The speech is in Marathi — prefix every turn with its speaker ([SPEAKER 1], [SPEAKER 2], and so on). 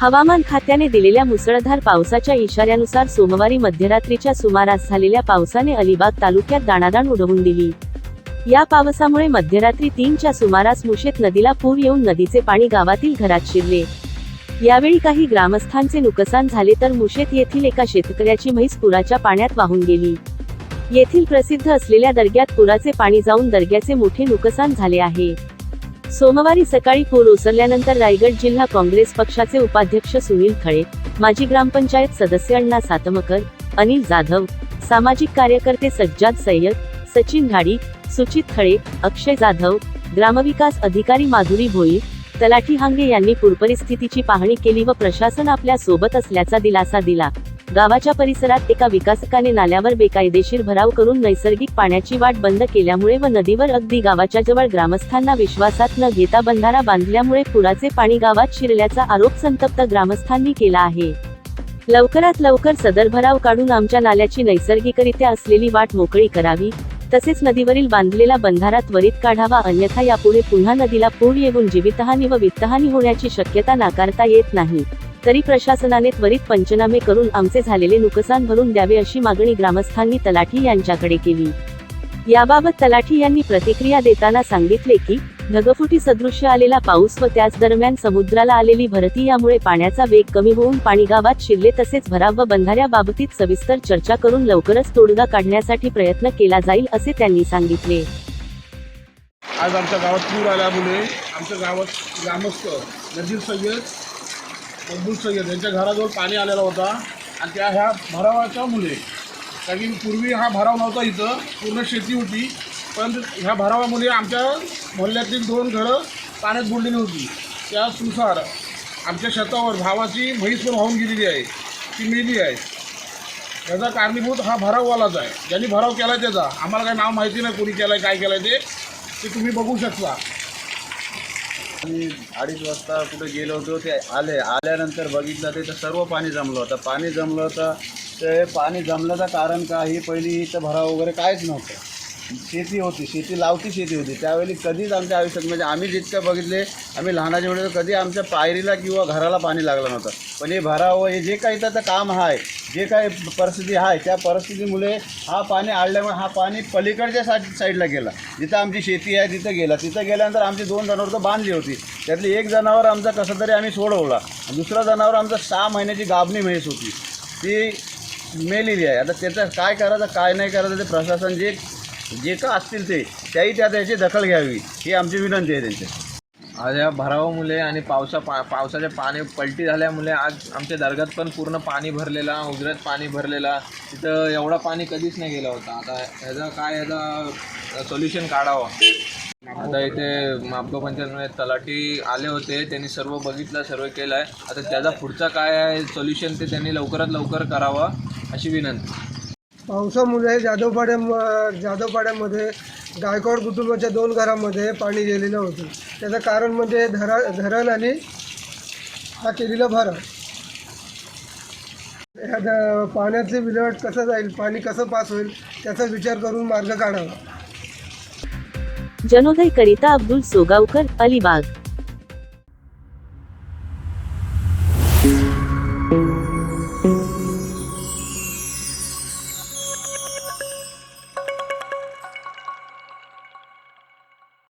[SPEAKER 1] हवामान खात्याने दिलेल्या मुसळधार पावसाच्या इशाऱ्यानुसार सोमवारी मध्यरात्रीच्या सुमारास झालेल्या पावसाने अलिबाग तालुक्यात दाणादाण उडवून दिली. या पावसामुळे मध्यरात्री तीनच्या सुमारास मुशेत नदीला पूर येऊन नदीचे पाणी गावातील घरात शिरले. यावेळी काही ग्रामस्थांचे नुकसान झाले तर मुशेत येथील एका शेतकऱ्याची म्हैस पुराच्या पाण्यात वाहून गेली. येथील प्रसिद्ध असलेल्या दर्ग्यात पुराचे पाणी जाऊन दर्ग्याचे मोठे नुकसान झाले आहे. सोमवारी सकाळी पूर ओसरल्यानंतर रायगड जिल्हा काँग्रेस पक्षाचे उपाध्यक्ष सुनील खळे माजी ग्रामपंचायत सदस्य अण्णा सातमकर अनिल जाधव सामाजिक कार्यकर्ते सज्जाद सय्यद सचिन घाडी सुचित खळे अक्षय जाधव ग्रामविकास अधिकारी माधुरी भोई तलाठी हांगे यांनी पूरपरिस्थितीची पाहणी केली व प्रशासन आपल्यासोबत असल्याचा दिलासा दिला. गावाच्या परिसरात एका विकासकाने नाल्यावर बेकायदेशीर भराव करून नैसर्गिक पाण्याची वाट बंद केल्यामुळे व नदीवर अगदी गावाच्या जवळ ग्रामस्थांना विश्वासात न घेता बंधारा बांधल्यामुळे पुराचे पाणी गावात शिरल्याचा आरोप संतप्त ग्रामस्थांनी केला आहे. लवकरात लवकर सदर भराव काढून आमच्या नाल्याची नैसर्गिकरित्या असलेली वाट मोकळी करावी तसेच नदीवरील बांधलेला बंधारा त्वरित काढावा अन्यथा यापुढे पुन्हा नदीला पूर येऊन जीवितहानी व वित्तहानी होण्याची शक्यता नाकारता येत नाही. तरी प्रशासनाने त्वरित पंचनामे करून आमचे झालेले नुकसान भरून द्यावे अशी मागणी ग्रामस्थांनी तलाठी यांच्याकडे केली. याबाबत तलाठी यांनी प्रतिक्रिया देताना सांगितले की ढगफुटी सदृश्य आलेला पाऊस व त्याच दरम्यान समुद्राला आलेली भरती यामुळे पाण्याचा वेग कमी होऊन पाणी गावात शिरले तसेच भराव व बंधाऱ्याबाबतीत सविस्तर चर्चा करून लवकरच तोडगा काढण्यासाठी प्रयत्न केला जाईल असे त्यांनी सांगितले.
[SPEAKER 2] आज आमच्या गावात पूर आल्यामुळे आमच्या गावात ग्रामस्थ नदीर सय्यद मकबूल सय्यद यांच्या घराजवळ पाणी आलेला होता. आणि त्या ह्या भरावाच्या मुले. कारण की पूर्वी हा भराव नव्हता इथं. पूर्ण शेती होती. पण ह्या भरावामुळे आमच्या मोहल्ल्यातील दोन घरं पाण्यात बुडलेली होती. त्यानुसार आमच्या शेतावर भावाची म्हैस पण वाहून गेलेली आहे. ती मेली आहे. त्याचा कारणीभूत हा भराववालाच आहे. ज्यांनी भराव केला त्याचा. आम्हाला काही नाव माहिती नाही कोणी केलं आहे काय केलं आहे ते. ते तुम्ही बघू शकता.
[SPEAKER 3] मी अडीच वाजता कुठे गेलो होतो ते आले. आल्यानंतर बघितलं ते तर सर्व पाणी जमलं होतं. पाणी जमलं होतं ते पाणी जमल्याचं कारण काही पहिली इथं भराव वगैरे काहीच नव्हतं. शेती होती शेती लावती शेती होती. त्यावेळी कधीच आमच्या आयुष्यात म्हणजे आम्ही जितकं बघितले आम्ही लहानाचे वेळेस कधी आमच्या पायरीला किंवा घराला पाणी लागलं नव्हतं. पण हे भरावं हे जे काही त्याचं काम आहे जे काही परिस्थिती आहे त्या परिस्थितीमुळे हा पाणी आणल्यामुळे हा पाणी पलीकडच्या साईड साईडला गेला. जिथं आमची शेती आहे तिथं गेला. तिथं गेल्यानंतर आमची दोन जनावर तर बांधली होती. त्यातली एक जनावर आमचं कसं तरी आम्ही सोडवला. दुसरा जनावर आमचं सहा महिन्याची गाभणी म्हैस होती. ती मेलेली आहे. आता त्याचं काय करायचं काय नाही करायचं ते प्रशासन जे जे का असतील ते त्याही त्या त्याची दखल घ्यावी ही आमची विनंती आहे त्यांची.
[SPEAKER 4] आज या भरावामुळे आणि पावसा पा पावसाचे पाणी पलटी झाल्यामुळे आज आमच्या दर्ग्यात पण पूर्ण पाणी भरलेला उजऱ्यात पाणी भरलेला. तिथं एवढा पाणी कधीच नाही गेला होता. आता ह्याचा काय ह्याचा सोल्युशन काढावं? आता इथे मापगाव पंचायतमध्ये तलाठी आले होते. त्यांनी सर्व बघितलं सर्व केलं आहे आता त्याचा पुढचा काय आहे सोल्युशन ते त्यांनी लवकरात लवकर करावं अशी विनंती.
[SPEAKER 5] पावसामुळे जाधवपाड्या जाधवपाड्यामध्ये गायकवाड कुटुंबाच्या दोन घरामध्ये पाणी गेलेलं होतं. त्याचं कारण म्हणजे धरा धरण आणि हा केलेला भरण ह्या द पाण्याचे विल्हेवाट कसं जाईल पाणी कसं पास होईल त्याचा विचार करून मार्ग काढावा.
[SPEAKER 1] जनोदय करिता अब्दुल सोगावकर अलिबाग.